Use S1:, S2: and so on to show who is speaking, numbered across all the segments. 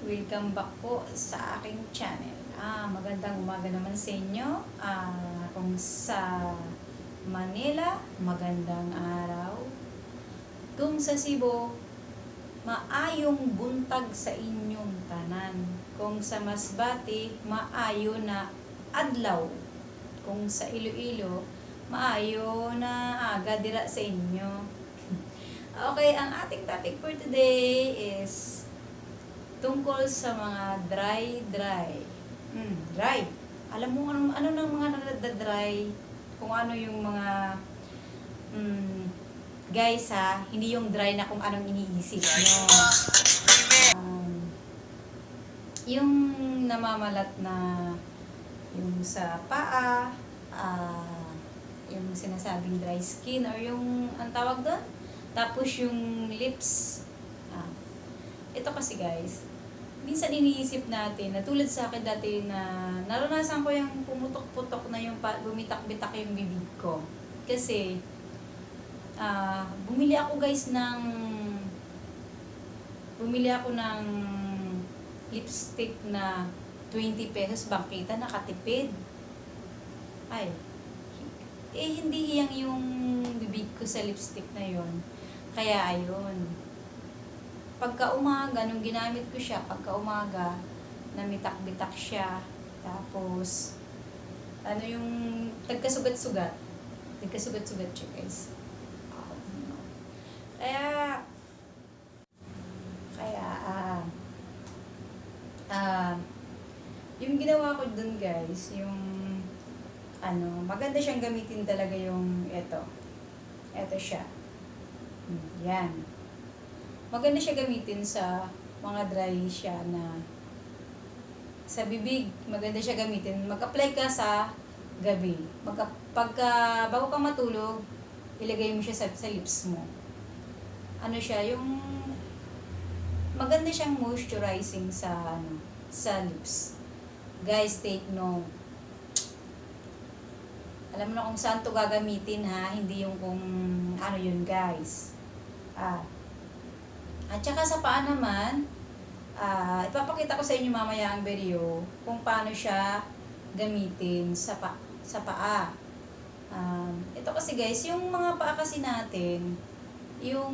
S1: Welcome back po sa aking channel. Ah, magandang umaga naman sa inyo. Ah, kung sa Manila, magandang araw. Kung sa Cebu, maayong buntag sa inyong tanan. Kung sa Masbati, maayo na adlaw. Kung sa Iloilo, maayo na aga dira sa inyo. Okay, ang ating topic for today is tungkol sa mga dry dry. Mm, dry. Alam mo ano ano ng mga nagda-dry kung ano yung mga mm, guys ha, hindi yung dry na kung anong iniisip nyo. Um, yung namamalat na yung sa paa, ah, yung sinasabing dry skin or yung ang tawag doon, tapos yung lips. Ah, ito kasi guys, minsan iniisip natin, na tulad sa akin dati na naranasan ko yung pumutok-putok na yung bumitak-bitak yung bibig ko. Kasi, ah, bumili ako guys ng, bumili ako ng lipstick na 20 pesos bangkita, nakatipid. Ay, eh hindi hiyang yung bibig ko sa lipstick na yon kaya ayun. Pagka umaga, nung ginamit ko siya, pagka umaga, namitak-bitak siya. Tapos, ano yung tagkasugat-sugat. Tagkasugat-sugat siya, guys. No. Kaya, kaya, ah, ah, yung ginawa ko dun, guys, yung, ano, maganda siyang gamitin talaga yung, eto. Eto siya. Hmm, Yan. Maganda siya gamitin sa mga dry siya na sa bibig. Maganda siya gamitin. Mag-apply ka sa gabi. Magka, pagka, bago ka matulog, ilagay mo siya sa, sa lips mo. Ano siya, yung maganda siyang moisturizing sa ano, sa lips. Guys, take note. Alam mo na kung saan to gagamitin ha, hindi yung kung ano yun guys. Ah. At saka sa paa naman, ah, ipapakita ko sa inyo mamaya ang video kung paano siya gamitin sa pa sa paa. Um, ito kasi guys, yung mga paa kasi natin, yung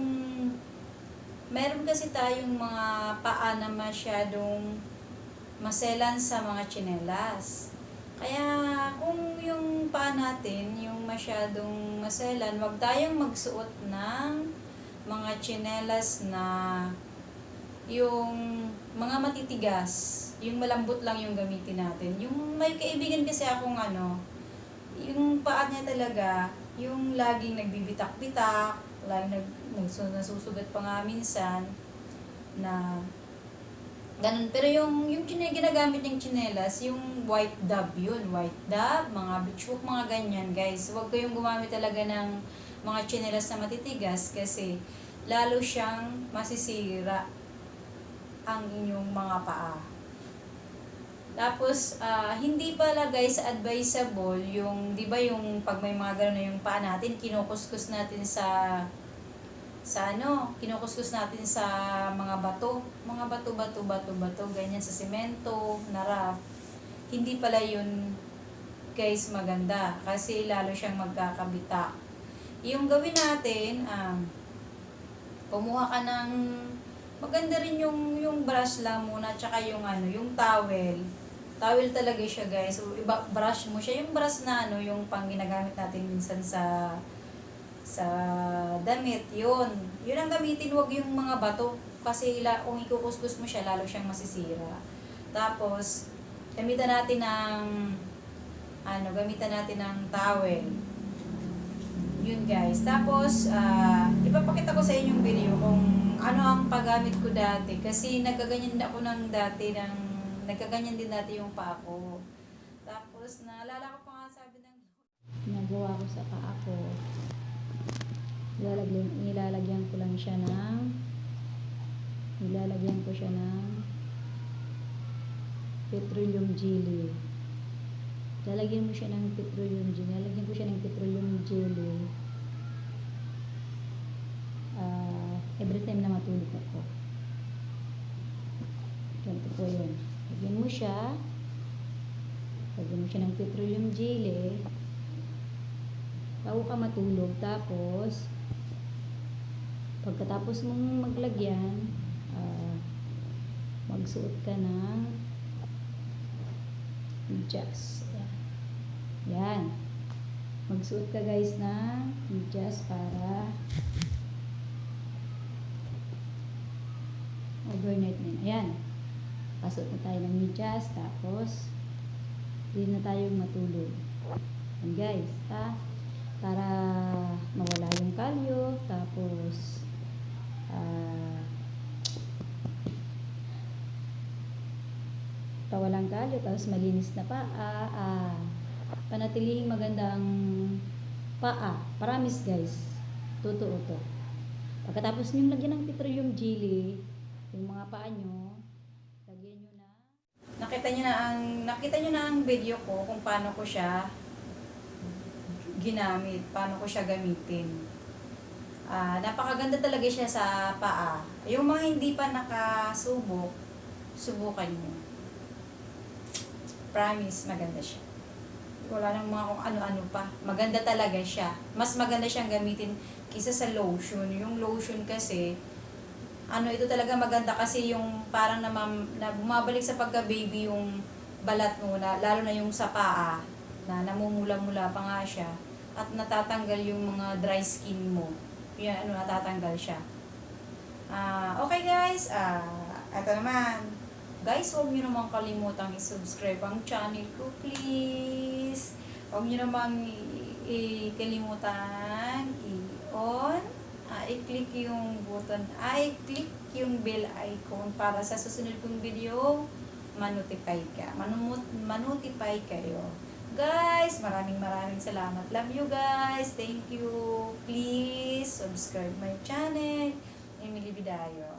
S1: meron kasi tayong mga paa na masyadong maselan sa mga tsinelas. Kaya kung yung paa natin, yung masyadong maselan, wag tayong magsuot ng mga tsinelas na yung mga matitigas, yung malambot lang yung gamitin natin. Yung may kaibigan kasi akong ano, yung paa niya talaga, yung laging nagbibitak-bitak, laging nag, nasusugat pa nga minsan, na ganun. Pero yung, yung chine, ginagamit niyang chinelas, yung white dab yun, white dab, mga beachwook, mga ganyan, guys. Huwag kayong gumamit talaga ng mga chinelas na matitigas kasi lalo siyang masisira ang inyong mga paa. Tapos, ah, hindi pala guys advisable yung, di ba yung pag may mga gano'n na yung paa natin, kinukuskus natin sa, sa ano, kinukuskus natin sa mga bato, mga bato, bato, bato, bato, ganyan sa semento, na rough. Hindi pala yun guys maganda kasi lalo siyang magkakabita. Yung gawin natin, um, kumuha ka ng maganda rin yung yung brush lang muna tsaka yung ano, yung towel. Towel talaga siya, guys. So, iba brush mo siya yung brush na ano, yung pang ginagamit natin minsan sa sa damit, yun. Yun ang gamitin, wag yung mga bato. Kasi ila, kung ikukuskus mo siya, lalo siyang masisira. Tapos, gamitan natin ng ano, gamitan natin ng towel. Yun guys. Tapos, ah, ipapakita ko sa inyo yung video kung ano ang paggamit ko dati. Kasi nagkaganyan ako ng dati ng, nagkaganyan din dati yung paa ko. Tapos, naalala ko pa nga sabi ng nagawa ko sa paa ko. Nilalagyan, nilalagyan ko lang siya ng nilalagyan ko siya ng petroleum jelly. Lalagyan mo siya ng petroleum jelly. Lalagyan ko siya ng petroleum jelly. Ah, every time na matulog ako. O yan. Lagyan mo siya. Lagyan mo siya ng petroleum jelly. Bago ka matulog. Tapos, pagkatapos mong maglagyan, ah, magsuot ka ng medyas. Yan. Magsuot ka guys ng medyas para overnight na. Ayan. Pasok na tayo ng medyas. Tapos, hindi na tayo matulog. Yan guys. Ha? Para mawala yung kalyo. Tapos, ah, pawalang kalyo. Tapos, malinis na paa. Ah, panatilihing magandang paa. Promise guys. Totoo to. Pagkatapos nyo lagyan ng petroleum jelly, yung mga paa nyo, lagyan nyo na. Nakita nyo na ang nakita nyo na ang video ko kung paano ko siya ginamit, paano ko siya gamitin. Ah, napakaganda talaga siya sa paa. Yung mga hindi pa nakasubok, subukan nyo. Promise, maganda siya. Wala nang mga kung ano-ano pa. Maganda talaga siya. Mas maganda siyang gamitin kisa sa lotion. Yung lotion kasi, ano ito talaga maganda kasi yung parang na, na bumabalik sa pagka-baby yung balat mo, na, lalo na yung sa paa, na namumula-mula pa nga siya, at natatanggal yung mga dry skin mo. Yan, ano, natatanggal siya. Ah, okay guys, ah, ito naman. Guys, huwag nyo naman kalimutang i-subscribe ang channel ko, please. Huwag nyo naman i- i- kalimutan i-on, ah, i-click yung button, ay, click yung bell icon para sa susunod kong video, manotify ka. Manumut, manotify kayo. Guys, maraming maraming salamat. Love you guys. Thank you. Please subscribe my channel. Emily Bidayo.